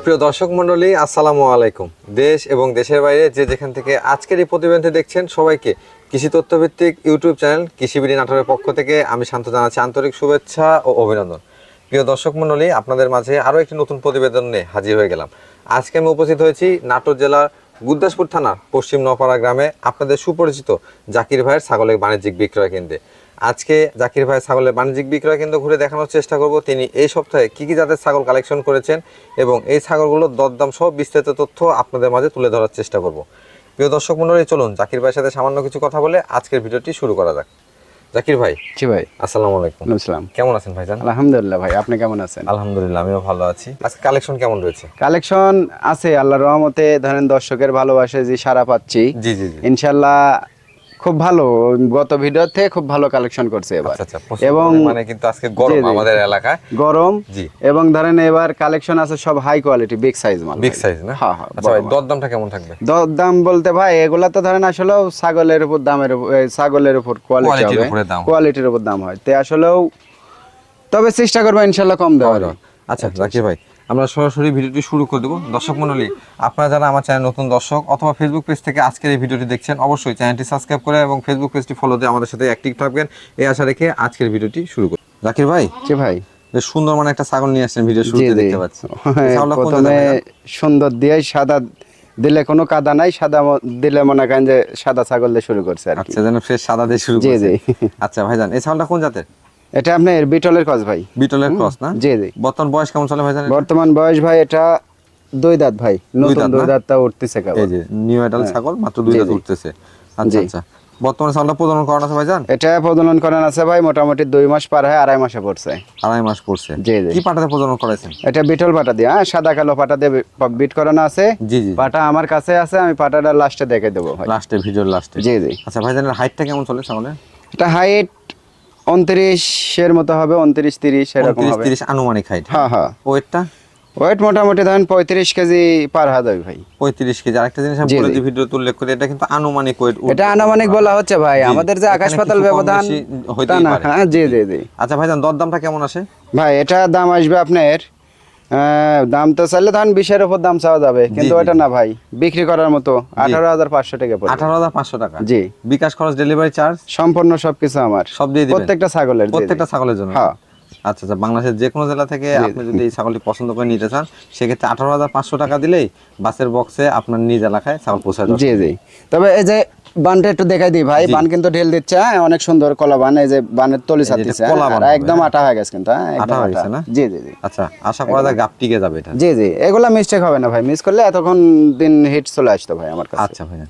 সুপ্রিয় দর্শক মণ্ডলী, আসসালামু আলাইকুম। দেশ এবং দেশের বাইরে যে যেখান থেকে আজকের এই প্রতিবেদনটি দেখছেন, সবাইকে কৃষি তথ্যভিত্তিক ইউটিউব চ্যানেল, কৃষিবিড়ি নাটোরের পক্ষ থেকে আমি শান্ত জানাচ্ছি আন্তরিক শুভেচ্ছা ও অভিনন্দন। প্রিয় দর্শক মণ্ডলী, আপনাদের মাঝে আরও একটি নতুন প্রতিবেদন নিয়ে হাজির হয়ে গেলাম। আজকে আমি উপস্থিত হয়েছি নাটোর জেলার গুদ্দাসপুর থানার পশ্চিম নপাড়া গ্রামে আপনাদের সুপরিচিত জাকির ভাইয়ের ছাগলের বাণিজ্যিক বিক্রয় কেন্দ্রে। আজকে জাকির ভাই ছাগলের বাণিজ্যিক বিক্রয় কেন্দ্র ঘুরে দেখানোর চেষ্টা করব। তিনি এই সপ্তাহে কি কি জাতের ছাগল কালেকশন করেছেন এবং এই ছাগলগুলোর দরদাম সহ বিস্তারিত তথ্য আপনাদের মাঝে তুলে ধরার চেষ্টা করব। প্রিয় দর্শক মন্ডলী চলুন জাকির ভাইয়ের সাথে সামান্য কিছু কথা বলে আজকের ভিডিওটি শুরু করা যাক। জাকির ভাই। জি ভাই। আসসালামু আলাইকুম। আসসালাম। কেমন আছেন ভাইজান? আলহামদুলিল্লাহ ভাই আপনি কেমন আছেন? আলহামদুলিল্লাহ আমিও ভালো আছি। আজকে কালেকশন কেমন রয়েছে? কালেকশন আছে আল্লাহর রহমতে ধরেন দর্শকের ভালোবাসে যে সারা পাচ্ছি জি জি জি। ইনশাল্লাহ খুব ভালো। গত ভিডিওতে খুব ভালো কালেকশন করছে এবার। আচ্ছা আচ্ছা এবং মানে কিন্তু আজকে গরম। আমাদের এলাকায়। গরম। জি। এবং ধরেন এবার কালেকশন আছে সব হাই কোয়ালিটি বিগ সাইজ মাল বিগ সাইজ না? হ্যাঁ হ্যাঁ আচ্ছা দরদামটা কেমন থাকবে? দর দাম বলতে ভাই এগুলা তো ধরেন আসলেও ছাগলের উপর দামের উপর ছাগলের উপর কোয়ালিটি কোয়ালিটির হবে। কোয়ালিটির উপর দাম হয়। তে আসলেও তবে চেষ্টা করব ইনশাল্লাহ কম দেওয়ার। আচ্ছা জাকির ভাই আমরা সরাসরি ভিডিওটি শুরু করে দেবো। দর্শক মণ্ডলী আপনারা যারা আমার চ্যানেল নতুন দর্শক অথবা ফেসবুক পেজ থেকে আজকের এই ভিডিওটি দেখছেন অবশ্যই চ্যানেলটি সাবস্ক্রাইব করে এবং ফেসবুক পেজটি ফলো দিয়ে আমাদের সাথে অ্যাক্টিভ থাকবেন। এই আশা রেখে আজকের ভিডিওটি শুরু করি। জাকির ভাই জি ভাই। বেশ সুন্দর মানে একটা ছাগল নিয়ে আসছেন ভিডিও শুরুতে দেখতে পাচ্ছি। হ্যাঁ, প্রথমে সুন্দর দিয়ে সাদা দিলে কোনো কাদা নাই সাদা দিলে মনে করেন যে সাদা ছাগল দিয়ে শুরু করছে আচ্ছা যেন ফ্রেশ সাদা দিয়ে শুরু জি, করছে। জি। আচ্ছা ভাইজান এই ছাগলটা কোন জাতের? এটা আপনার বিটলের কস ভাই। বিটলের ক্রস না? জি জি। বর্তমান বয়স কেমন চলে ভাইজান এটা? বর্তমান বয়স ভাই এটা দুই দাঁত ভাই। নতুন দুই? দাঁতটা উঠতেছে কেবল। এই যে নিউ এডাল ছাগল মাত্র দুই দাঁত উঠতেছে। আচ্ছা আচ্ছা। বর্তমানে ছাগলটা প্রজনন করানো আছে ভাইজান? এটা প্রজনন করেন আছে ভাই মোটামুটি দুই মাস পার হয় আড়াই মাসে পড়ছে। আড়াই মাস পড়ছে। জি, জি। কি পাটাতে প্রজনন করাইছেন? এটা বিটল পাটা দিয়ে হ্যাঁ সাদা কালো পাটা দিয়ে বিট করানো আছে। জি জি পাটা আমার কাছে আছে আমি পাটাটা লাস্টে দেখে দেবো ভাই। লাস্টে ভিডিওর লাস্টে জি জি। আচ্ছা ভাই ভাইজানের হাইটটা কেমন চলে ছাগলের? এটা হাইট উনত্রিশের মতো হবে উনত্রিশ তিরিশ এরকম 29 হবে। 30 আনুমানিক হাইট হ্যাঁ হ্যাঁ। ওয়েটটা ওয়েট মোটামুটি ধরেন পঁয়ত্রিশ কেজি পার যাবে ভাই। 35 কেজি। আরেকটা জিনিস আমি বলে জি। উল্লেখ করি এটা কিন্তু আনুমানিক ওয়েট এটা আনুমানিক বলা হচ্ছে ভাই। আমাদের যে আকাশ পাতাল ব্যবধান হইতে না হ্যাঁ জি জি জি। আচ্ছা ভাই দাম দরদামটা কেমন আছে ভাই এটা দাম আসবে আপনার দাম তো চাইলে ধরেন বিশের উপর দাম চাওয়া যাবে কিন্তু এটা না ভাই বিক্রি করার মতো আঠারো হাজার পাঁচশো টাকা পড়বে। 18500 টাকা? জি। বিকাশ খরচ ডেলিভারি চার্জ সম্পূর্ণ সবকিছু আমার। সব দিয়ে প্রত্যেকটা ছাগলের। প্রত্যেকটা ছাগলের জন্য? হ্যাঁ। আচ্ছা আচ্ছা বাংলাদেশের যে কোনো জেলা থেকে আপনি যদি এই ছাগলটি পছন্দ করে নিতে চান সেক্ষেত্রে আঠারো হাজার পাঁচশো টাকা দিলেই বাসের বক্সে আপনার নিজ এলাকায় ছাগল পৌঁছে যাবে জি জি। তবে এই যে বানটা একটু দেখাই দিই ভাই। বান কিন্তু ঢেল দিচ্ছে হ্যাঁ অনেক সুন্দর কলা বান এই যে বানের তলি ছাড়তেছে হ্যাঁ, একদম আটা হয়ে গেছে কিন্তু হ্যাঁ আটা হয়ে গেছে না? জি জি জি। আচ্ছা আশা করা যায় গাপ টিকে যাবে এটা। জি জি এগুলা মিস্টেক হবে না ভাই মিস করলে এতক্ষণ দিন হিট চলে আসতো ভাই আমার কাছে। আচ্ছা ভাইয়া।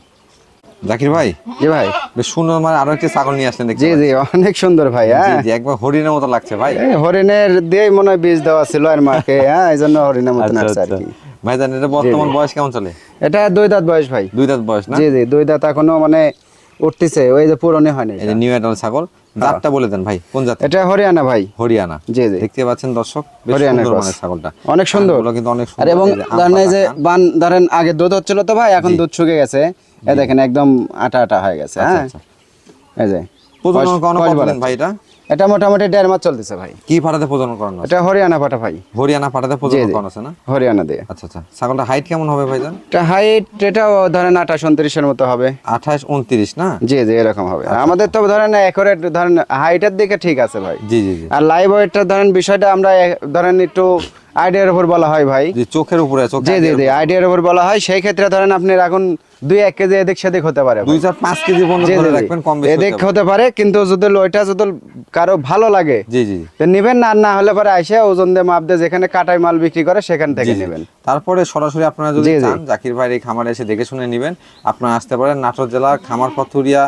জাকির ভাই? জি ভাই। বেশ সুন্দর মানে আরও একটি ছাগল নিয়ে আসলেন জি জি অনেক সুন্দর ভাই হ্যাঁ। জি একবার হরিণের মতো লাগছে ভাই। হরিণের দিয়ে মনে হয় বীজ দেওয়া ছিল আর মাকে হ্যাঁ এই জন্য হরিণের মতো আচ্ছা আসছে আর আচ্ছা। কি। ভাইজান এটা বর্তমান বয়স কেমন চলে? এটা দুই দাঁত বয়স ভাই। দুই দাঁত বয়স না? জি জি দুই দাঁত এখনও মানে উঠতেছে ওই যে পুরনো হয়নি। এই নিউ এডাল ছাগল জাতটা বলে দেন ভাই কোন জাত এটা হরিয়ানা ভাই। হরিয়ানা। জি জি। দেখতে পাচ্ছেন দর্শক বেশ হরিয়ানা সুন্দর cross। ছাগলটা। অনেক সুন্দর। কিন্তু অনেক আর সুন্দর এবং এই যে ধরেন যে বান ধরেন আগে দুধ হচ্ছিল তো ভাই এখন দুধ শুকে গেছে। এই দেখেন একদম আটা আটা হয়ে গেছে হ্যাঁ। আচ্ছা। এই যে ভাই এটা? এটা মোটামুটি দেড় মাস চলতেছে ভাই। কি পাটাতে প্রজনন করানো এটা হরিয়ানা পাটা ভাই। হরিয়ানা পাটাতে প্রজনন। করানো আছে না? হরিয়ানা দিয়ে। আচ্ছা আচ্ছা। ছাগলটা হাইট কেমন হবে ভাইজান? এটা হাইট এটা ধরেন আঠাশ উনত্রিশের মতো হবে। আঠাশ উনত্রিশ না? জি জি এরকম হবে। আচ্ছা। আমাদের তো ধরেন একরে ধরেন হাইটের দিকে ঠিক আছে ভাই। জি জি জি। আর লাইভ ওয়েটটা ধরেন বিষয়টা আমরা ধরেন একটু আইডিয়ার উপর বলা হয় ভাই চোখের উপরে চোখ জি জি জি আইডিয়ার উপর বলা হয় সেই ক্ষেত্রে ধরেন আপনি এখন দুই এক কেজি এদিক সেদিক হতে পারে। দুই চার পাঁচ কেজি পর্যন্ত রাখবেন কম বেশি এদিক হতে পারে। কিন্তু যদি ওইটা যদি কারও ভালো লাগে জি জি নিবেন না না হলে পরে আইসে ওজন দিয়ে মাপ দিয়ে যেখানে কাটাই মাল বিক্রি করে সেখান থেকে। নেবেন তারপরে সরাসরি আপনারা যদি। চান জাকির ভাইয়ের এই খামারে এসে দেখে শুনে নেবেন আপনারা আসতে পারেন নাটোর জেলার খামার পাথুরিয়া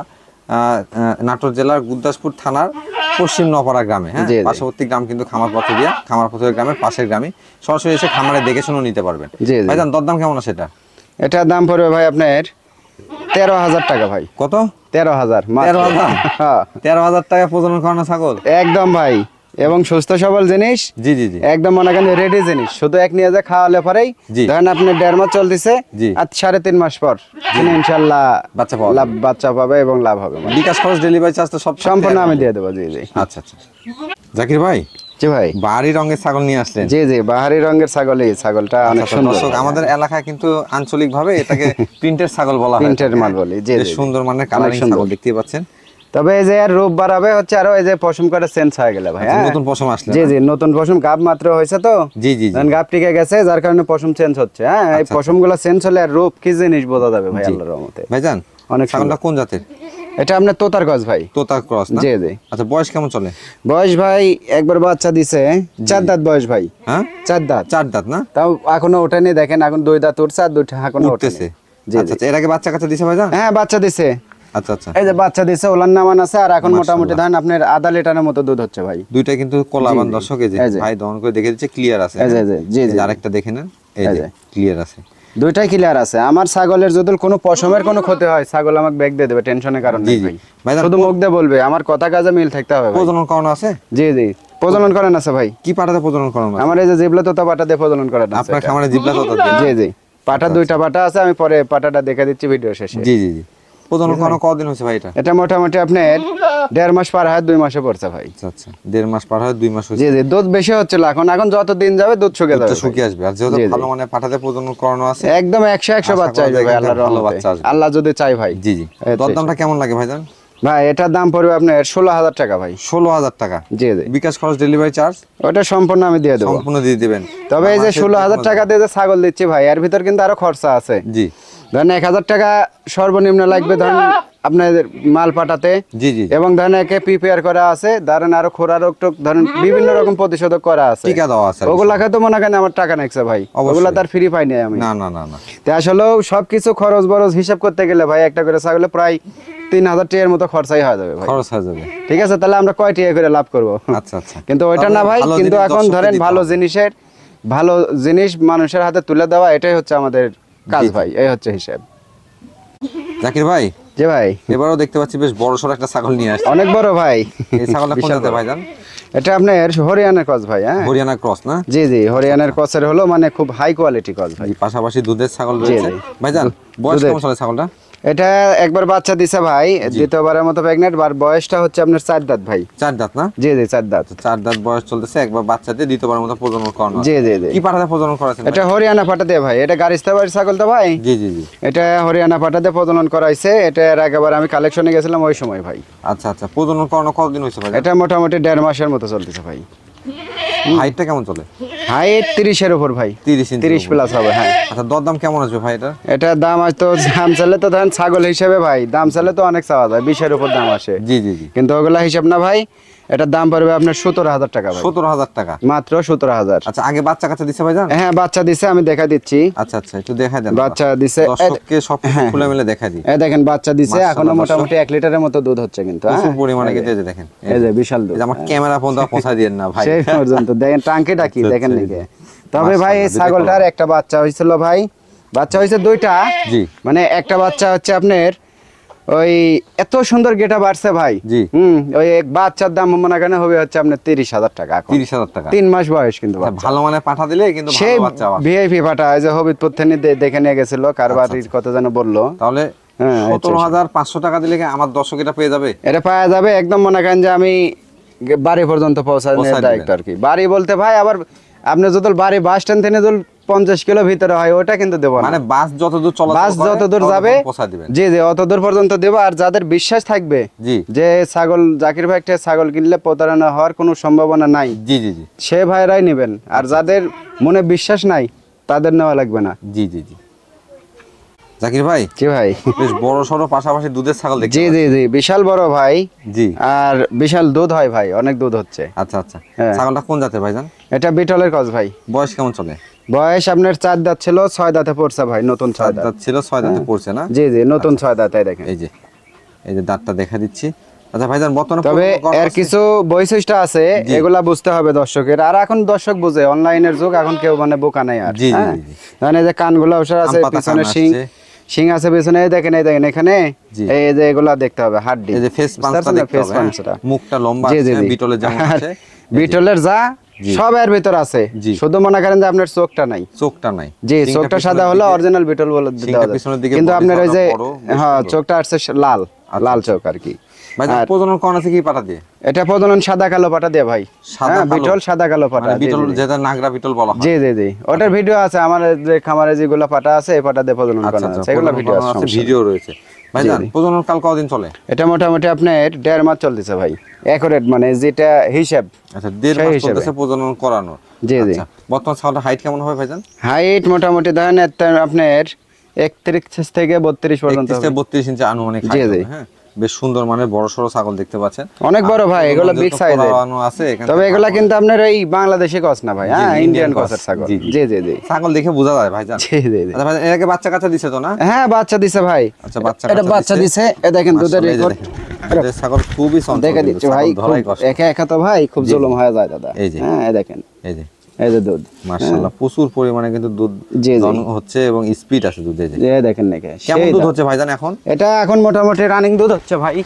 নাটোর জেলার গুরদাসপুর থানার পশ্চিম নপাড়া গ্রামে হ্যাঁ। পার্শ্ববর্তী গ্রাম কিন্তু খামার পথে দিয়া খামার পথে গ্রামের পাশের গ্রামে সরাসরি এসে খামারে দেখে শুনে নিতে পারবেন। ভাই দাম ভাইজান দরদাম কেমন আছে এটা? এটার দাম পড়বে ভাই আপনার তেরো হাজার টাকা ভাই। কত? তেরো হাজার তেরো হাজার? হ্যাঁ। তেরো হাজার টাকা প্রজনন করানো ছাগল? একদম ভাই। এবং সুস্থ সবল জিনিস জি জি জি। একদম মনে করেন রেডি জিনিস। শুধু এক নিয়ে যা খাওয়ালে পরেই জি। ধরেন আপনি দেড় মাস চলতেছে জি। আর সাড়ে তিন মাস পর ইনশাল্লাহ বাচ্চা পাওয়া লাভ বাচ্চা পাবে এবং লাভ হবে। বিকাশ খরচ ডেলিভারি চার্জ তো সব সম্পূর্ণ আমি দিয়ে দেবো জি জি। আচ্ছা আচ্ছা জাকির ভাই জি ভাই। বাহারি রঙের ছাগল নিয়ে আসলেন। জি জি বাহারি রঙের ছাগল এই ছাগলটা অনেক আচ্ছা, সুন্দর। আমাদের এলাকায় কিন্তু আঞ্চলিক ভাবে এটাকে প্রিন্টের ছাগল বলা হয়। প্রিন্টের মাল বলি জি সুন্দর মানে কালারিং সুন্দর। ছাগল দেখতে পাচ্ছেন। তবে এই যে আর রূপ বাড়াবে হচ্ছে আরও এই যে পশম কাটা চেঞ্জ হয়ে গেলে ভাই হ্যাঁ? নতুন পশম আসলে জি জি নতুন পশম গাব মাত্র হয়েছে তো? জি জি গাব টিকে গেছে যার কারণে পশম চেঞ্জ হচ্ছে হ্যাঁ? এই আচ্ছা, পশমগুলো চেঞ্জ হলে আর রূপ কি জিনিস বোঝা যাবে ভাই আল্লাহর রহমতে? ভাইজান অনেক ছাগলটা কোন জাতের? এটা আপনার তোতার গজ ভাই। তোতা ক্রস না? জি জি। আচ্ছা বয়স কেমন চলে? বয়স ভাই একবার বাচ্চা দিছে চার দাঁত বয়স ভাই। হ্যাঁ? চার দাঁত। চার দাঁত না? তাও এখনও ওঠেনি দেখেন এখন দুই দাঁত উঠছে আর দুইটা এখনও উঠতেছে। জি আচ্ছা জি আচ্ছা এর আগে বাচ্চা কাচ্চা দিছে ভাইজান? হ্যাঁ বাচ্চা দিছে। আচ্ছা আচ্ছা। এই যে বাচ্চা দিছে ওলার নামান আছে আর এখন মোটামুটি ধান আপনার আধা লিটারের মতো দুধ হচ্ছে ভাই। দুইটা কিন্তু কলাবান দর্শক এই যে ভাই দহন করে দেখে দিচ্ছে ক্লিয়ার আছে এই যে, এই যে, জি, জি। আরেকটা দেখে নেন এই যে। ক্লিয়ার আছে। দুইটাই ক্লিয়ার আছে। আমার ছাগলের যদি কোনো পশমের কোনো ক্ষতি হয় ছাগল আমাকে ব্যাগ দিয়ে দেবে টেনশনের কারণ। ভাই। শুধু মুখ দিয়ে বলবে আমার কথা কাজে মিল থাকতে হবে প্রজনন করানো আছে? জি জি। প্রজনন করেন আছে ভাই। কি পাটাতে প্রজনন করানো আমার এই যে জিবলা তোতা পাটা দিয়ে প্রজনন করেন আছে আপনার খামারে জিবলা তোতা জি জি। পাটা দুইটা পাটা আছে আমি পরে পাটাটা দেখে দিচ্ছি ভিডিও শেষে। জি জি জি। প্রজনন করানো কতদিন হয়েছে ভাই এটা? এটা মোটামুটি আপনার দেড় মাস পার হয় দুই মাসে পড়ছে ভাই। আচ্ছা আচ্ছা। দেড় মাস পার হয় দুই মাস হয়েছে। জি জি দুধ বেশি হচ্ছিল এখন। এখন যত দিন যাবে দুধ শুকে যাবে শুকিয়ে আসবে। আর যেহেতু জি, জি। ভালো মানে পাঠাতে প্রজনন করানো আছে একদম একশো একশো বাচ্চা আসবে ভাই আল্লাহর রহমতে। আল্লাহ যদি চাই ভাই। জি জি। দরদামটা কেমন লাগে ভাইজান ভাই এটার দাম পড়বে আপনার ষোলো হাজার টাকা ভাই। ষোলো হাজার টাকা? জি জি। বিকাশ খরচ ডেলিভারি চার্জ ওটা সম্পূর্ণ আমি দিয়ে দেবো। সম্পূর্ণ দিয়ে দিবেন। তবে এই যে ষোলো হাজার টাকা। দিয়ে যে ছাগল দিচ্ছি ভাই এর ভিতর কিন্তু আরও খরচা আছে। জি। ধরেন এক হাজার টাকা সর্বনিম্ন লাগবে ধরেন আপনার মাল পাঠাতে। জি জি এবং ধরেন একে প্রিপেয়ার করা আছে ধরেন আরও খোরা রোগ টোক ধরেন বিভিন্ন রকম প্রতিষেধক করা আছে। টিকা দেওয়া আছে ওগুলা তো মনে করেন আমার টাকা নেছে ভাই। ওগুলা তার ফ্রি পাইনি আমি। না না না না। তে আসলেও সবকিছু খরচ বরচ হিসাব করতে গেলে ভাই একটা করে ছাগলে প্রায় তিন হাজার টাকার মতো খরচাই হয়ে যাবে খরচ হয়ে যাবে। ঠিক আছে তাহলে আমরা কয় টাকা করে লাভ করব? আচ্ছা আচ্ছা। কিন্তু ওইটা না ভাই কিন্তু এখন ধরেন ভালো জিনিসের ভালো জিনিস মানুষের হাতে তুলে দেওয়া এটাই হচ্ছে আমাদের কাজ ভাই এই হচ্ছে হিসাব। জাকির ভাই? যে ভাই। এবারও দেখতে পাচ্ছি বেশ বড় সড় একটা ছাগল নিয়ে আসছে। অনেক বড় ভাই। এই ছাগলটা কোন জাতের ভাই জান? এটা আপনার হরিয়ানার ক্রস ভাই হ্যাঁ? হরিয়ানার ক্রস না? জি জি হরিয়ানার ক্রসের হলো মানে খুব হাই কোয়ালিটি ক্রস ভাই। পাশাপাশি দুধের ছাগল জি, রয়েছে। ভাই ভাইজান বয়স কত কেমন ছাগলটা? এটা একবার বাচ্চা দিছে ভাই দ্বিতীয়বারের মতো প্রেগনেন্ট বার বয়সটা হচ্ছে আপনার চার দাঁত ভাই। চার দাঁত না? জি জি চার দাঁত। চার দাঁত বয়স চলতেছে একবার বাচ্চাতে দ্বিতীয়বার মতো প্রজনন করানো। জি জি জি। কি পাঠাতে প্রজনন করাছেন এটা হরিয়ানা পাঠাতে ভাই এটা গারিস্তা বাড়ির ছাগল তো ভাই। জি জি জি। এটা হরিয়ানা পাঠাতে প্রজনন করাইছে এটা এর আগেবার আমি কালেকশনে গেছিলাম ওই সময় ভাই। আচ্ছা আচ্ছা প্রজনন করানো কতদিন হয়েছে ভাই? এটা মোটামুটি দেড় মাসের মতো চলতেছে ভাই। হাইটটা কেমন চলে? হাইট তিরিশের উপর ভাই। তিরিশ তিরিশ প্লাস হবে হ্যাঁ। আচ্ছা দরদাম কেমন আসবে ভাই এটা এটার দাম আজ তো দাম চালে তো ধরেন ছাগল হিসেবে ভাই দাম চালে তো অনেক চাওয়া যায় বিশের উপর দাম আসে। জি জি জি। কিন্তু ওগুলা হিসাব না ভাই এটার দাম পড়বে আপনার সতেরো হাজার টাকা ভাই। সতেরো হাজার টাকা। মাত্র সতেরো হাজার। আচ্ছা আগে বাচ্চা কাচ্চা দিছে ভাইজান? হ্যাঁ বাচ্চা দিছে আমি দেখা দিচ্ছি। আচ্ছা আচ্ছা একটু দেখা দেন। বাচ্চা দিছে দর্শককে সব হ্যাঁ, খুলে মিলে দেখা দিই। এই দেখেন বাচ্চা দিছে এখনও মোটামুটি এক লিটারের মতো দুধ হচ্ছে কিন্তু হ্যাঁ? প্রচুর পরিমাণে কিন্তু এই যে দেখেন। এই যে বিশাল দুধ। আমার ক্যামেরা পর্যন্ত পৌঁছা দিয়েন না ভাই। সেই পর্যন্ত। দেখেন টাঙ্কি ডাকি আচ্ছা, দেখেন আচ্ছা, নাকি? তবে ভাই এই ছাগলটার একটা বাচ্চা হয়েছিল ভাই। বাচ্চা হয়েছে দুইটা। জি। মানে একটা বাচ্চা হচ্ছে আপনার ওই এত সুন্দর গেটা বাড়ছে ভাই। জি। হুম ওই এক বাচ্চার দাম মনে করেন হবে হচ্ছে আপনার তিরিশ হাজার টাকা তিরিশ হাজার টাকা। তিন মাস বয়স কিন্তু আচ্ছা, ভালো মানে পাঠা দিলে কিন্তু সেই। ভিআইপি পাঠা যে হবিদপুর থেকে দেখে নিয়ে গেছিল কার আচ্ছা, কত যেন বলল। তাহলে হ্যাঁ, সতেরো হাজার পাঁচশো টাকা দিলে কি আমার দর্শক এটা পেয়ে যাবে? এটা পাওয়া যাবে একদম মনে করেন যে আমি বাড়ি পর্যন্ত পৌঁছানোর দায়িত্ব আর কি। বাড়ি বলতে ভাই আবার আপনি যদি বাড়ি বাস স্ট্যান্ড থেকে যদি পঞ্চাশ কিলো ভিতরে হয় ওটা কিন্তু দেবো মানে বাস যতদূর চলা বাস যত দূর যাবে জি জি অত দূর পর্যন্ত দেবো। আর যাদের বিশ্বাস থাকবে জি। যে ছাগল জাকির ভাই একটা ছাগল কিনলে প্রতারণা হওয়ার কোনো সম্ভাবনা নাই জি জি জি। সে ভাইরাই নেবেন। আর যাদের মনে বিশ্বাস নাই তাদের নেওয়া লাগবে না। জি জি জি। জাকির ভাই জি ভাই। বেশ বড় সড়ো পাশাপাশি দুধের ছাগল দেখি জি জি জি বিশাল বড় ভাই। জি। আর বিশাল দুধ হয় ভাই অনেক দুধ হচ্ছে। আচ্ছা আচ্ছা। হ্যাঁ। ছাগলটা কোন জাতের ভাইজান এটা বিটলের কস ভাই। বয়স কেমন চলে? বয়স আপনার চার দাঁত ছিল ছয় দাঁতে পড়ছে ভাই নতুন ছয় দাঁত। ছিল ছয় দাঁতে পড়ছে না? জি জি নতুন ছয় দাঁত এই দেখেন। এই যে এই যে দাঁতটা দেখা দিচ্ছি। আচ্ছা ভাইজান বর্তমানে তবে এর কিছু বৈশিষ্ট্য আছে এগুলা বুঝতে হবে দর্শকের। আর এখন দর্শক বুঝে অনলাইনের যুগ এখন কেউ মানে বোকা নাই আর হ্যাঁ? মানে এই যে কানগুলো অবসর আছে পিছনে শিং শিং আছে পিছনে এই দেখেন এই দেখেন এখানে এই যে এগুলা দেখতে হবে হাড্ডি। এই যে ফেস পাঁচটা দেখতে হবে হ্যাঁ? মুখটা লম্বা আছে বিটলের যেমন আছে। বিটলের যা। সব এর ভিতর আছে। শুধু মনে করেন যে আপনার চোখটা নাই। চোখটা নাই। জি চোখটা সাদা হলো অরিজিনাল বিটল বলে কিন্তু আপনার ওই যে হ্যাঁ চোখটা আসছে লাল। লাল চোখ আর কি। ভাই প্রজনন করানো আছে কি পাঠা দিয়ে? এটা প্রজনন সাদা কালো পাটা দিয়ে ভাই। সাদা হ্যাঁ বিটল সাদা কালো পাটা মানে বিটল। যেটা নাগরা বিটল বলা হয়। জি জি জি। ওটার ভিডিও আছে আমার যে খামারে যেগুলো পাটা আছে এই পাটা দিয়ে প্রজনন আচ্ছা করা আচ্ছা। আছে এগুলো ভিডিও আছে। ভিডিও রয়েছে। প্রজনন কাল কতদিন চলে? এটা মোটামুটি আপনার দেড় মাস চলতেছে ভাই। অ্যাকুরেট মানে যেটা হিসাব আচ্ছা দেড় মাস। চলতেছে প্রজনন করানো জি, জি। আচ্ছা বর্তমান ছাগলটা হাইট কেমন হবে ভাইজান হাইট মোটামুটি ধরেন আপনার একত্রিশ থেকে বত্রিশ পর্যন্ত একত্রিশ হবে। থেকে বত্রিশ ইঞ্চি আনুমানিক জি, জি। হ্যাঁ? বেশ সুন্দর মানের বড় সড়ো ছাগল দেখতে পাচ্ছেন। অনেক বড় ভাই, এগুলো এর। করানো আছে তবে এগুলা কিন্তু আপনার ওই বাংলাদেশি কস না ভাই হ্যাঁ ইন্ডিয়ান কসের ছাগল। জি, জি। জি ছাগল দেখে বোঝা যায় ভাইজান। জি জি আচ্ছা ভাই এর আগে বাচ্চা কাচ্চা দিছে তো না? হ্যাঁ বাচ্চা দিছে ভাই। আচ্ছা বাচ্চা এটা বাচ্চা দিছে। এ দেখেন দুধের এই রেকর্ড। ছাগল খুবই চঞ্চল দেখে দিচ্ছি ভাই একা একা তো ভাই খুব জুলুম হয়ে যায় দাদা। এই যে। হ্যাঁ এই দেখেন। এই যে। এই যে দুধ। মাশাআল্লাহ প্রচুর পরিমাণে কিন্তু দুধ। হচ্ছে এবং স্পিড আছে দুধে যে। দেখেন নাকি কেমন দুধ হচ্ছে ভাইজান এখন? এটা এখন মোটামুটি রানিং দুধ হচ্ছে ভাই।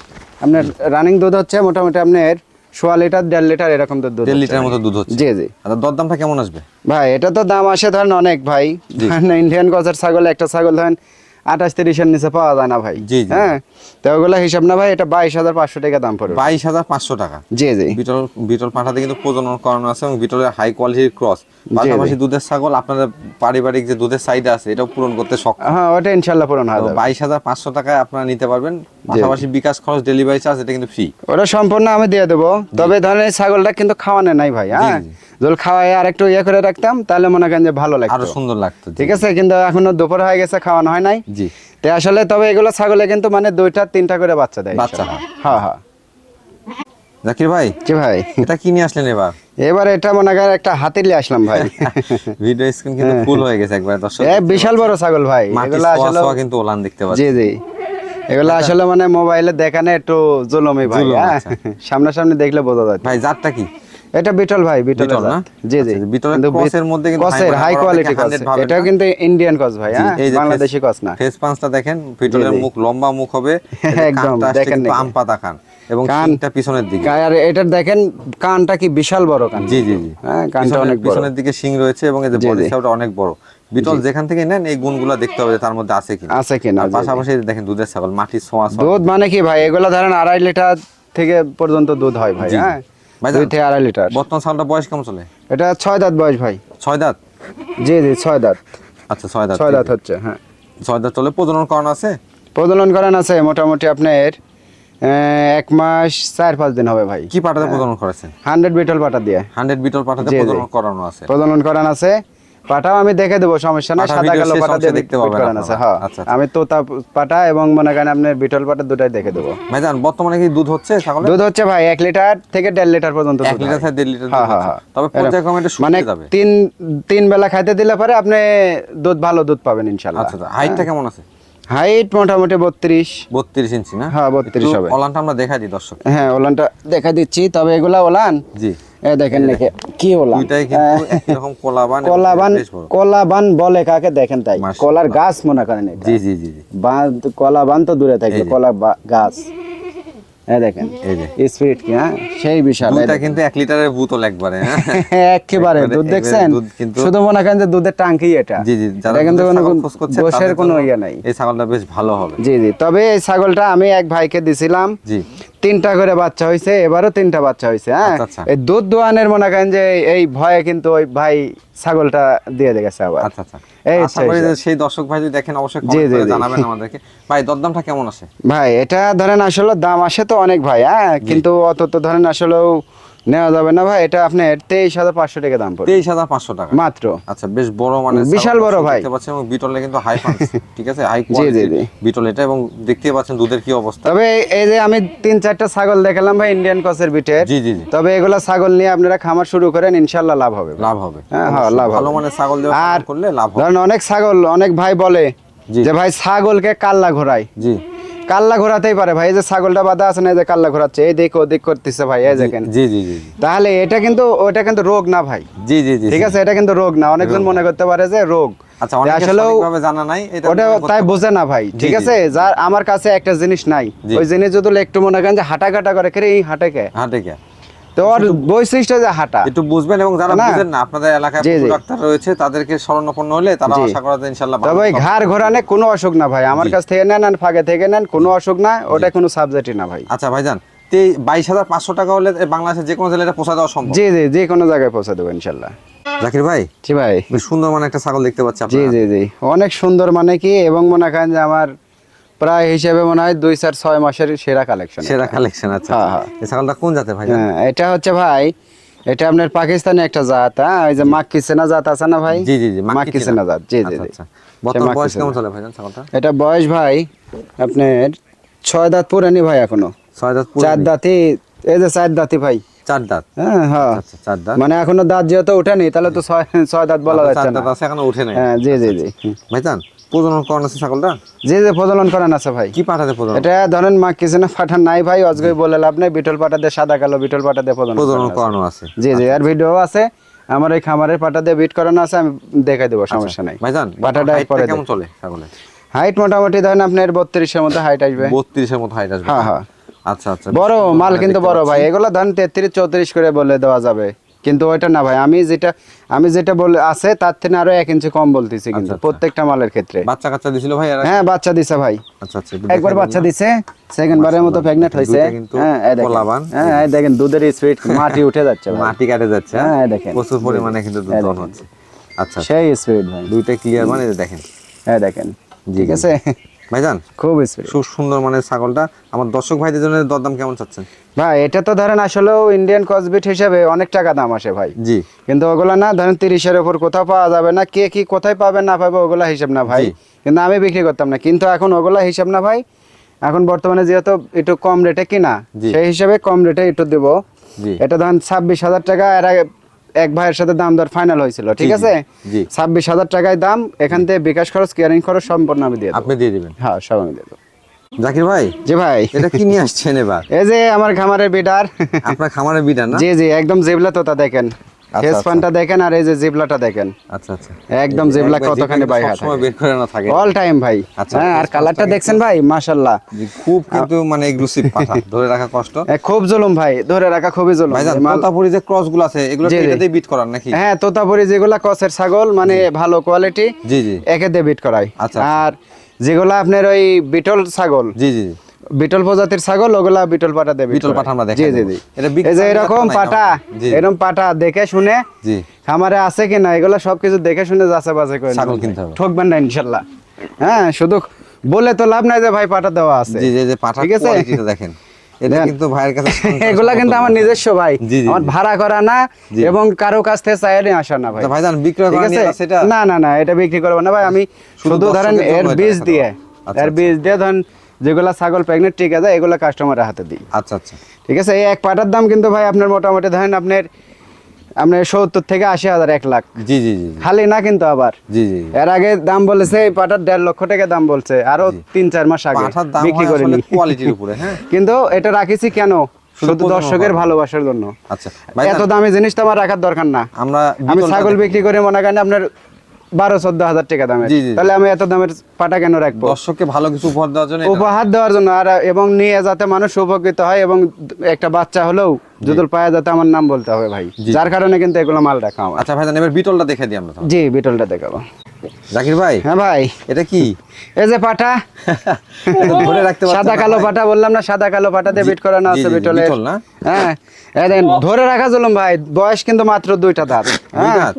আপনার রানিং দুধ হচ্ছে মোটামুটি আপনার সোয়া লিটার দেড় লিটার এরকম দুধ দেড় ভাই। মতো দুধ হচ্ছে। জি জি। দরদামটা কেমন আসবে? ভাই এটা তো দাম আসে ধরেন অনেক ভাই। ইন্ডিয়ান গজার ছাগল একটা ছাগল ধরেন আঠাশ তিরিশের নিচে পাওয়া যায় না ভাই। জি। হ্যাঁ? তো ওগুলো হিসাব না ভাই এটা বাইশ হাজার পাঁচশো টাকা দাম পড়বে। বাইশ হাজার পাঁচশো টাকা। জি জি। বিটল বিটল পাঠাতে কিন্তু প্রজনন করানো আছে এবং বিটলের হাই কোয়ালিটির ক্রস পাশাপাশি দুধের ছাগল আপনাদের পারিবারিক যে দুধের চাহিদা আছে এটাও পূরণ করতে সক্ষম। হ্যাঁ ওটা ইনশাল্লাহ পূরণ যাবে। বাইশ হাজার পাঁচশো টাকায় আপনারা নিতে পারবেন। পাশাপাশি বিকাশ খরচ ডেলিভারি চার্জ এটা কিন্তু ফ্রি ওটা সম্পূর্ণ আমি দিয়ে দেবো। তবে ধরেন এই ছাগলটা কিন্তু খাওয়ানো নাই ভাই হ্যাঁ? জি। যদি খাওয়াই আর একটু ইয়ে করে রাখতাম তাহলে মনে করেন যে ভালো আরও লাগতো সুন্দর লাগতো ঠিক আছে? কিন্তু এখনও দুপুর হয়ে গেছে খাওয়ানো হয় নাই। জি। তো আসলে তবে এগুলো ছাগলে কিন্তু মানে দুইটা তিনটা করে বাচ্চা দেয় বাচ্চা। হ্যাঁ হ্যাঁ। জাকির ভাই জি ভাই। এটা কি নিয়ে আসলেন এবার? এবার এটা মনে করেন একটা হাতে নিয়ে আসলাম ভাই। ভিডিও স্ক্রিন কিন্তু ফুল হয়ে গেছে একবার দর্শক। এ বিশাল বড় ছাগল ভাই। এগুলো আসলে কিন্তু ওলান দেখতে পাচ্ছি। জি জি। এগুলো আসলে মানে মোবাইলে দেখানে একটু জুলমি ভাই হ্যাঁ। আচ্ছা। সামনাসামনি দেখলে বোঝা যায়। ভাই জাতটা কি? এটা বিটল ভাই বিটল না? জি জি। আচ্ছা, বিটলের কিন্তু মধ্যে কিন্তু high হাই কোয়ালিটি 100 এটা কিন্তু ইন্ডিয়ান ক্রস ভাই হ্যাঁ? এই যে বাংলাদেশি ক্রস না। ফেস পাঁচটা দেখেন জি। মুখ লম্বা মুখ হবে একদম, দেখেন? আম পাতা খান এবং কানটা পিছনের দিকে। আর এটার দেখেন কানটা কি বিশাল বড় কান? জি জি জি। হ্যাঁ কানটা অনেক বড়। পিছনের দিকে শিং রয়েছে এবং এই যে বডি। সাইজটা অনেক বড়। বিটল যেখান থেকে নেন এই গুণগুলো দেখতে হবে তার মধ্যে আছে কিনা। আছে কিনা। পাশাপাশি দেখেন দুধের ছাগল মাটির ছোঁয়া ছোঁয়া দুধ মানে কি ভাই? এগুলো ধরেন আড়াই লিটার থেকে পর্যন্ত দুধ হয় ভাই হ্যাঁ? দুই থেকে আড়াই লিটার। বর্তমান ছাগলটা বয়স কেমন চলে? এটা ছয় দাঁত বয়স ভাই। ছয় দাঁত? জি জি ছয় দাঁত। আচ্ছা ছয় দাঁত ছয় দাঁত হচ্ছে হ্যাঁ। ছয় দাঁত চলে প্রজনন করানো আছে? প্রজনন করান আছে মোটামুটি আপনার এক মাস চার পাঁচ দিন হবে ভাই। কি পাটাতে প্রজনন করেছেন? হান্ড্রেড বিটল পাটা দিয়ে। হান্ড্রেড বিটল পাটাতে। প্রজনন করানো আছে। প্রজনন করান আছে পাটাও আমি দেখে দেবো সমস্যা না সাদা কালো পাটা দিয়ে দেখতে পাবেন আছে হ্যাঁ। আচ্ছা, আচ্ছা। আমি তোতা পাটা এবং মনে করেন আপনার বিটল পাটা দুটাই দেখে দেবো। ভাইজান বর্তমানে কি দুধ হচ্ছে ছাগলের? দুধ হচ্ছে ভাই এক লিটার থেকে দেড় লিটার পর্যন্ত দুধ লিটার থেকে দেড় লিটার হ্যাঁ, হ্যাঁ। হ্যাঁ। তবে পর্যায়ক্রমে এটা মানে তিন তিন বেলা খাইতে দিলে পরে আপনি দুধ ভালো দুধ পাবেন ইনশাল্লাহ। আচ্ছা হাইটটা কেমন আছে? হাইট মোটামুটি বত্রিশ। বত্রিশ ইঞ্চি না? হ্যাঁ, 32 একটু হবে। অলানটা আমরা দেখাই দিই দর্শক। হ্যাঁ ওলানটা দেখা দিচ্ছি তবে এগুলা ওলান? জি। এ দেখেন নাকি। কি কিন্তু এরকম কলাবান কলাবান বলে কাকে দেখেন তাই? কলার গাছ মনে করেন এটা। জি জি জি জি। বান কলাবান তো দূরে থাকে কলা গাছ। এই দেখেন এই যে স্পিড কি হ্যাঁ? সেই বিশাল দেখেন। কিন্তু এক লিটারের বোতল একবারে হ্যাঁ? একেবারে দুধ দেখছেন? শুধু মনে করেন যে দুধের টাঙ্কি এটা। জি জি যারা কিন্তু কোনো দোষের ইয়ে নাই। এই ছাগলটা বেশ ভালো হবে। জি জি তবে এই ছাগলটা আমি এক ভাইকে দিছিলাম। জি। তিনটা করে বাচ্চা হয়েছে এবারও তিনটা বাচ্চা হয়েছে হ্যাঁ? আচ্ছা, আচ্ছা। এই দুধ দোয়ানের মনে করেন যে এই ভয়ে কিন্তু ওই ভাই ছাগলটা দিয়ে গেছে আবার। আচ্ছা আচ্ছা। আশা করি যে সেই দর্শক ভাই যদি দেখেন অবশ্যই জি, কমেন্ট করে জানাবেন আমাদেরকে। ভাই দরদামটা কেমন আছে? ভাই এটা ধরেন আসলে দাম আসে তো অনেক ভাই হ্যাঁ? কিন্তু অত তো ধরেন আসলেও নেওয়া যাবে না ভাই এটা আপনার তেইশ হাজার পাঁচশো টাকা দাম পড়বে। তেইশ হাজার পাঁচশো টাকা। মাত্র। আচ্ছা বেশ বড় মানে বিশাল বড় ভাই। দেখতে পাচ্ছেন বিটলে কিন্তু হাই ঠিক আছে? হাই জি, কোয়ালিটি জি। বিটল এটা এবং দেখতে পাচ্ছেন দুধের কি অবস্থা। তবে এই যে আমি তিন চারটা ছাগল দেখালাম ভাই ইন্ডিয়ান কসের বিটের। জি জি তবে এগুলা ছাগল নিয়ে আপনারা খামার শুরু করেন ইনশাল্লাহ লাভ হবে লাভ হবে। হ্যাঁ, হ্যাঁ, লাভ ভালো মানে ছাগল আর করলে লাভ হবে। ধরেন অনেক ছাগল অনেক ভাই বলে। যে ভাই ছাগলকে কাল্লা ঘোরায়। জি। কাল্লা ঘোরাতেই পারে ভাই এই যে ছাগলটা বাঁধা আছে না এই যে কাল্লা ঘোরাচ্ছে এই দিক ওদিক করতেছে ভাই এই দেখেন। জি জি জি তাহলে এটা কিন্তু ওটা কিন্তু রোগ না ভাই। জি জি জি ঠিক আছে? এটা কিন্তু রোগ না অনেকজন মনে করতে পারে যে রোগ। আচ্ছা আসলেও জানা নাই ওটা তাই বোঝে না ভাই ঠিক আছে? যার আমার কাছে একটা জিনিস নাই। ওই জিনিস যদি একটু মনে করেন যে হাঁটা কাটা করে এই হাঁটে কে? হাঁটে কে? তো ওর বৈশিষ্ট্য যে হাঁটা। একটু বুঝবেন এবং যারা। বুঝেন না আপনাদের এলাকায় পশু ডাক্তার রয়েছে তাদেরকে শরণাপন্ন হলে তারা আশা করা যায় ইনশাল্লাহ ভালো তবে ঘাড় ঘোরানে কোনো অসুখ না ভাই। আমার। কাছ থেকে নেন আর ফাঁকে থেকে নেন কোনো অসুখ না ওটা কোনো সাবজেক্টই না ভাই। আচ্ছা ভাইজান তে বাইশ হাজার পাঁচশো টাকা হলে বাংলাদেশের যে কোনো জেলায় পোষা দেওয়া সম্ভব? জি জি যে কোনো জায়গায় পৌঁছে দেবো ইনশাল্লাহ জাকির ভাই জি ভাই। সুন্দর মানে একটা ছাগল দেখতে পাচ্ছি জি জি জি। অনেক সুন্দর মানে কি এবং মনে করেন যে আমার প্রায় হিসেবে মনে হয় দুই চার ছয় মাসের সেরা কালেকশন সেরা কালেকশন আছে হ্যাঁ, হ্যাঁ। এই ছাগলটা কোন জাতে ভাই হ্যাঁ এটা হচ্ছে ভাই এটা আপনার পাকিস্তানি একটা জাত হ্যাঁ ওই যে মাক্কি সেনা জাত আছে না ভাই? জি জি জি মাক্কি সেনা জাত জি জি আচ্ছা, আচ্ছা। বর্তমান বয়স কেমন চলে ভাইজান ছাগলটা? এটা বয়স ভাই আপনার ছয় দাঁত পুরানি ভাই এখনও। ছয় দাঁত চার দাঁতি এই যে চার দাঁতি ভাই। চার দাঁত? হ্যাঁ হ্যাঁ। আচ্ছা চার দাঁত। মানে এখনও দাঁত যেহেতু ওঠেনি তাহলে তো ছয় ছয় দাঁত বলা যাচ্ছে চার না। দাঁত আছে এখনও নাই। হ্যাঁ জি জি জি। ভাইজান প্রজনন করানো আছে ছাগলটা? জি জি প্রজনন করেন আছে ভাই। কি পাঠাতে প্রজনন? এটা ধরেন মা কিছু না পাঠান নাই ভাই অজগই বলে লাভ নাই বিটল পাটা দিয়ে সাদা কালো বিটল পাটা দিয়ে প্রজনন প্রজনন করানো আছে। জি জি আর ভিডিও আছে আমার এই খামারের পাটা দিয়ে বিট করানো আছে আমি দেখাই দেবো সমস্যা নাই। ভাইজান হাইটটা পরে কেমন চলে ছাগলের? হাইট মোটামুটি ধরেন আপনার বত্রিশের মতো হাইট আসবে। বত্রিশের মতো হাইট আসবে। হ্যাঁ, হ্যাঁ। আচ্ছা আচ্ছা বড় মাল কিন্তু বড় ভাই এগুলো ধরেন তেত্রিশ চৌত্রিশ করে বলে দেওয়া যাবে। কিন্তু ওইটা না ভাই আমি যেটা আমি যেটা বলে আছে তার থেকে আরও এক ইঞ্চি কম বলতেছি কিন্তু আচ্ছা। প্রত্যেকটা মালের ক্ষেত্রে। বাচ্চা কাচ্চা দিছিল ভাই হ্যাঁ বাচ্চা দিছে ভাই। আচ্ছা আচ্ছা একবার বাচ্চা দিছে সেকেন্ড বারের মতো দুইটা কিন্তু হ্যাঁ এই দেখেন। হ্যাঁ এই দেখেন দুধের স্পিড মাটি উঠে যাচ্ছে মাটি কাটে যাচ্ছে হ্যাঁ, হ্যাঁ? দেখেন। প্রচুর পরিমাণে কিন্তু দুধ হচ্ছে। আচ্ছা সেই স্পিড ভাই। দুইটা ক্লিয়ার মানে দেখেন। হ্যাঁ দেখেন ঠিক আছে? ভাইজান খুব খুব সুন্দর মানের ছাগলটা। আমার দর্শক ভাইদের জন্য দরদাম কেমন চাচ্ছেন? ভাই এটা তো ধরেন আসলেও ইন্ডিয়ান কসবিট হিসেবে অনেক টাকা দাম আসে ভাই। জি। কিন্তু ওগুলা না ধরেন তিরিশের উপর কোথাও পাওয়া যাবে না কে কি কোথায় পাবে না পাবে ওগুলা হিসাব না ভাই। কিন্তু আমি বিক্রি করতাম না। কিন্তু এখন ওগুলা হিসাব না ভাই। এখন বর্তমানে যেহেতু একটু কম রেটে কিনা সেই হিসাবে কম রেটে একটু দেবো। এটা ধরেন ছাব্বিশ হাজার টাকা এর আগে এক ভাইয়ের সাথে দাম দর ফাইনাল হয়েছিল ঠিক আছে? ছাব্বিশ হাজার টাকায় দাম এখান থেকে বিকাশ খরচ কেয়ারিং খরচ সম্পূর্ণ আমি দিয়ে আপনি দিয়ে দিবেন? হ্যাঁ সব আমি দিয়ে দেবো। জাকির ভাই? জি ভাই। এটা কি নিয়ে আসছেন এবার? এই যে আমার খামারের বিডার। আপনার খামারের বিডার না? জি জি একদম জেবলা তোতা দেখেন। আচ্ছা, ফেস আচ্ছা। দেখেন আর এই যে জিবলাটা দেখেন। আচ্ছা আচ্ছা। একদম জিবলা কতখানি কিন্তু হাত। সবসময় বের করে না থাকে। অল টাইম ভাই। আচ্ছা, হ্যাঁ আর কালারটা দেখছেন ভাই? মাশাল্লাহ জি, খুব কিন্তু মানে এগ্রেসিভ পাঠা ধরে রাখা কষ্ট। খুব জুলুম ভাই। ধরে রাখা খুবই জুলুম। তোতাপুরি যে ক্রসগুলো আছে এগুলো। এটাতেই বিট করার নাকি? হ্যাঁ তোতাপুরি যেগুলা কসের ছাগল মানে ভালো কোয়ালিটি জি জি। একে দিয়ে বিট করায়। আচ্ছা, আর যেগুলা আপনার ওই বিটল ছাগল জি জি। বিটল প্রজাতির ছাগল ওগুলা বিটল পাটা দেবে বিটল পাঠা আমরা দেখাই জি জি জি। এটা big এই যে এরকম পাটা এরকম পাটা দেখে শুনে জি। খামারে আছে কিনা এগুলো সবকিছু দেখে শুনে যাচাই বাছাই করে ছাগল কিনতে হবে। ঠকবেন না ইনশাল্লাহ। হ্যাঁ শুধু বলে তো লাভ নাই যে ভাই পাটা দেওয়া আছে। জি জি যে পাঠা ঠিক আছে? দেখেন। এটা কিন্তু ভাইয়ের কাছে এগুলা কিন্তু আমার নিজস্ব ভাই। আমার ভাড়া করা না এবং কারও কাছ থেকে চাইলে আসা না ভাই। আচ্ছা, ভাইজান বিক্রয় ঠিক আছে? সেটা না না না এটা বিক্রি করব না ভাই। আমি শুধু ধরেন এর বীজ দিয়ে আচ্ছা, এর বীজ দিয়ে ধরেন যেগুলা ছাগল প্রেগনেন্ট ঠিক আছে এগুলো কাস্টমারের হাতে দিই। আচ্ছা আচ্ছা। ঠিক আছে এই এক পাটার দাম কিন্তু ভাই আপনার মোটামুটি ধরেন আপনার আপনার সত্তর থেকে আশি হাজার এক লাখ। জি জি জি খালি না কিন্তু আবার। জি জি এর আগে দাম বলেছে এই পাটার দেড় লক্ষ টাকা দাম বলছে আরও তিন চার মাস আগে বিক্রি করিনি। কোয়ালিটির উপরে হ্যাঁ। কিন্তু এটা রাখিছি কেন? শুধু শুধু দর্শকের ভালোবাসার জন্য। আচ্ছা এত দামি জিনিস তো আমার রাখার দরকার না। আমরা আমি ছাগল বিক্রি করে মনে করেন আপনার বারো চোদ্দ হাজার টাকা দামের। তাহলে আমি এত দামের পাটা কেন রাখব? দর্শককে ভালো কিছু উপহার দেওয়ার জন্য উপহার দেওয়ার জন্য আর এবং নিয়ে যাতে মানুষ উপকৃত হয় এবং একটা বাচ্চা হলেও পায়ে যাতে আমার নাম বলতে হবে ভাই। যার কারণে কিন্তু এগুলো মাল রাখা আমার আচ্ছা ভাইজান এবার বিটলটা দেখে দিই আমরা জি বিটলটা দেখাবো। জাকির ভাই হ্যাঁ ভাই। এটা কি? এই যে পাটা। ধরে রাখতে সাদা কালো ভাই? পাটা বললাম না সাদা কালো পাটা দিয়ে বিট করানো আছে বিটল? হ্যাঁ এই দেন ধরে রাখা জুলুম ভাই বয়স কিন্তু মাত্র দুইটা দাঁত। হ্যাঁ। দাঁত?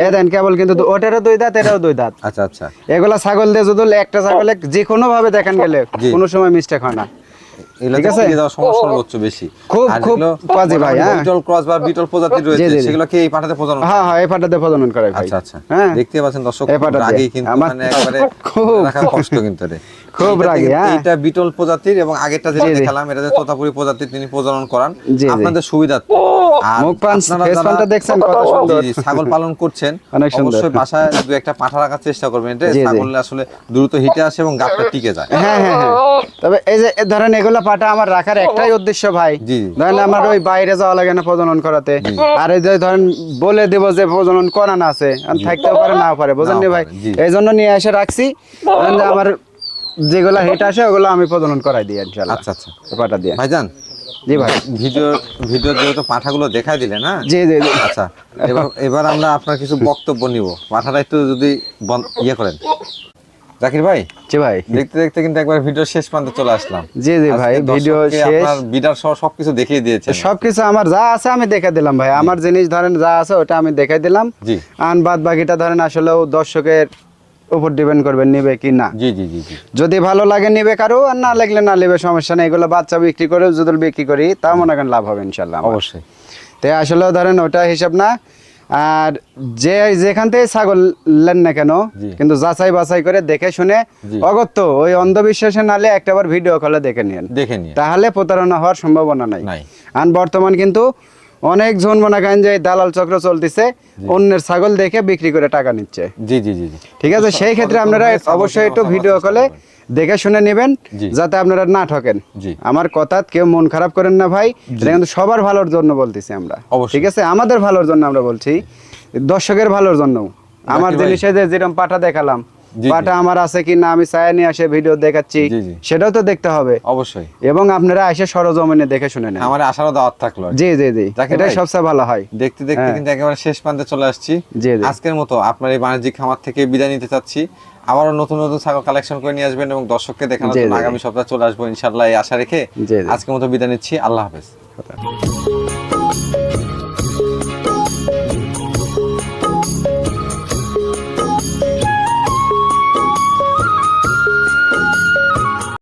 এ দেন কেবল কিন্তু ওটারও দুই দাঁত এটাও দুই দাঁত আচ্ছা আচ্ছা এগুলা ছাগল দিয়ে যদি একটা ছাগলে যে কোনো ভাবে দেখেন গেলে কোনো সময় মিস্টেক হয় না ঠিক ঠিক আছে? আছে দেওয়ার সমস্যা সর্বোচ্চ বেশি খুব, খুব যেগুলো ভাই, হ্যাঁ। বিটল ক্রস বা বিটল প্রজাতি রয়েছে জি, জি। সেগুলো কি এই পাঠাতে প্রজনন হ্যাঁ হ্যাঁ এই পাটাতে প্রজনন করে ভাই আচ্ছা আচ্ছা হ্যাঁ দেখতে পাচ্ছেন দর্শক। রাগী কিন্তু মানে একবারে খুব। রাখা কষ্ট কিন্তু রে খুব রাগী, থেকে- হ্যাঁ। বিটল প্রজাতির এবং আগেরটা যেটা। দেখালাম এটা যে তোতাপুরি প্রজাতির তিনি প্রজনন করান। আপনাদের সুবিধা মুখ পান আপনারা ফেস যারা- পানটা দেখছেন কত সুন্দর। ছাগল পালন করছেন অবশ্যই বাসায় দু একটা পাঠা রাখার চেষ্টা করবেন এটা। ছাগল আসলে দ্রুত হিটে আসে এবং গাছটা টিকে যায়। হ্যাঁ হ্যাঁ হ্যাঁ। তবে এই যে এ ধরেন এগুলা পাটা আমার রাখার একটাই উদ্দেশ্য ভাই। জি। ধরেন আমার ওই বাইরে যাওয়া লাগে না প্রজনন করাতে। আর এই যে ধরেন বলে দেবো যে প্রজনন করানো আছে আর থাকতেও পারে নাও পারে বুঝেননি ভাই? জি। এই জন্য নিয়ে এসে রাখছি। আমার যেগুলা হেট আসে ওগুলো আমি প্রজনন করাই দিই ইনশাল্লাহ আচ্ছা আচ্ছা। পাটা দিয়ে। ভাইজান জি ভাই। ভিডিও ভিডিও যেহেতু পাঠাগুলো দেখাই দিলে না জি জি জি। আচ্ছা এবার এবার আমরা আপনার কিছু বক্তব্য নিব। পাঠাটা একটু যদি ইয়ে করেন। জাকির ভাই? জি ভাই। দেখতে দেখতে কিন্তু একবার ভিডিও শেষ পর্যন্ত চলে আসলাম। জি জি ভাই ভিডিও শেষ। আপনার বিডার সহ সবকিছু দেখিয়ে দিয়েছেন। সবকিছু আমার যা আছে আমি দেখে দিলাম ভাই। আমার জিনিস ধরেন যা আছে ওটা আমি দেখে দিলাম। জি। আন বাদ বাকিটা ধরেন আসলেও দর্শকের উপর ডিপেন্ড করবেন নিবে কি না। জি জি জি যদি ভালো লাগে নিবে কারও আর না লাগলে না নেবে সমস্যা নেই। এগুলো বাচ্চা বিক্রি করে যদি বিক্রি করি তা মনে করেন লাভ হবে ইনশাল্লাহ অবশ্যই। তো আসলেও ধরেন ওটা হিসাব না আর যে যেখান থেকে ছাগল নেন না কেন কিন্তু যাচাই বাছাই করে দেখে শুনে অগত্য ওই অন্ধবিশ্বাসে নালে একটাবার ভিডিও কলে দেখে নিন দেখে নিয়ে তাহলে প্রতারণা হওয়ার সম্ভাবনা নাই। নাই। আর বর্তমান কিন্তু অনেক জন মনে করেন যে দালাল চক্র চলতেছে অন্যের ছাগল দেখে বিক্রি করে টাকা নিচ্ছে। জি জি জি ঠিক আছে? সেই ক্ষেত্রে আপনারা অবশ্যই একটু ভিডিও কলে দেখে শুনে নেবেন যাতে আপনারা না ঠকেন। জি। আমার কথা কেউ মন খারাপ করেন না ভাই। এটা কিন্তু সবার ভালোর জন্য বলতেছি আমরা। ঠিক আছে? আমাদের ভালোর জন্য আমরা বলছি। দর্শকের ভালোর জন্য আমার জিনিসে যে যেরকম পাঠা দেখালাম। পাটা আমার আছে কি না আমি ছায়া নিয়ে আসে ভিডিও দেখাচ্ছি। সেটাও তো দেখতে হবে। অবশ্যই। এবং আপনারা এসে সরজমিনে দেখে শুনে নেন। আমার আশারও দাওয়াত থাকল জি জি জি। এটাই সবচেয়ে ভালো হয়। দেখতে দেখতে হ্যাঁ। কিন্তু একেবারে শেষ প্রান্তে চলে আসছি। আজকের মতো আপনার এই বাণিজ্যিক খামার থেকে বিদায় নিতে চাচ্ছি। আবারও নতুন নতুন ছাগল কালেকশন করে নিয়ে আসবেন এবং দর্শককে দেখানোর জন্য আগামী সপ্তাহে চলে আসব ইনশাল্লাহ এই আশা রেখে। আজকের মতো বিদায় নিচ্ছি। আল্লাহ হাফেজ।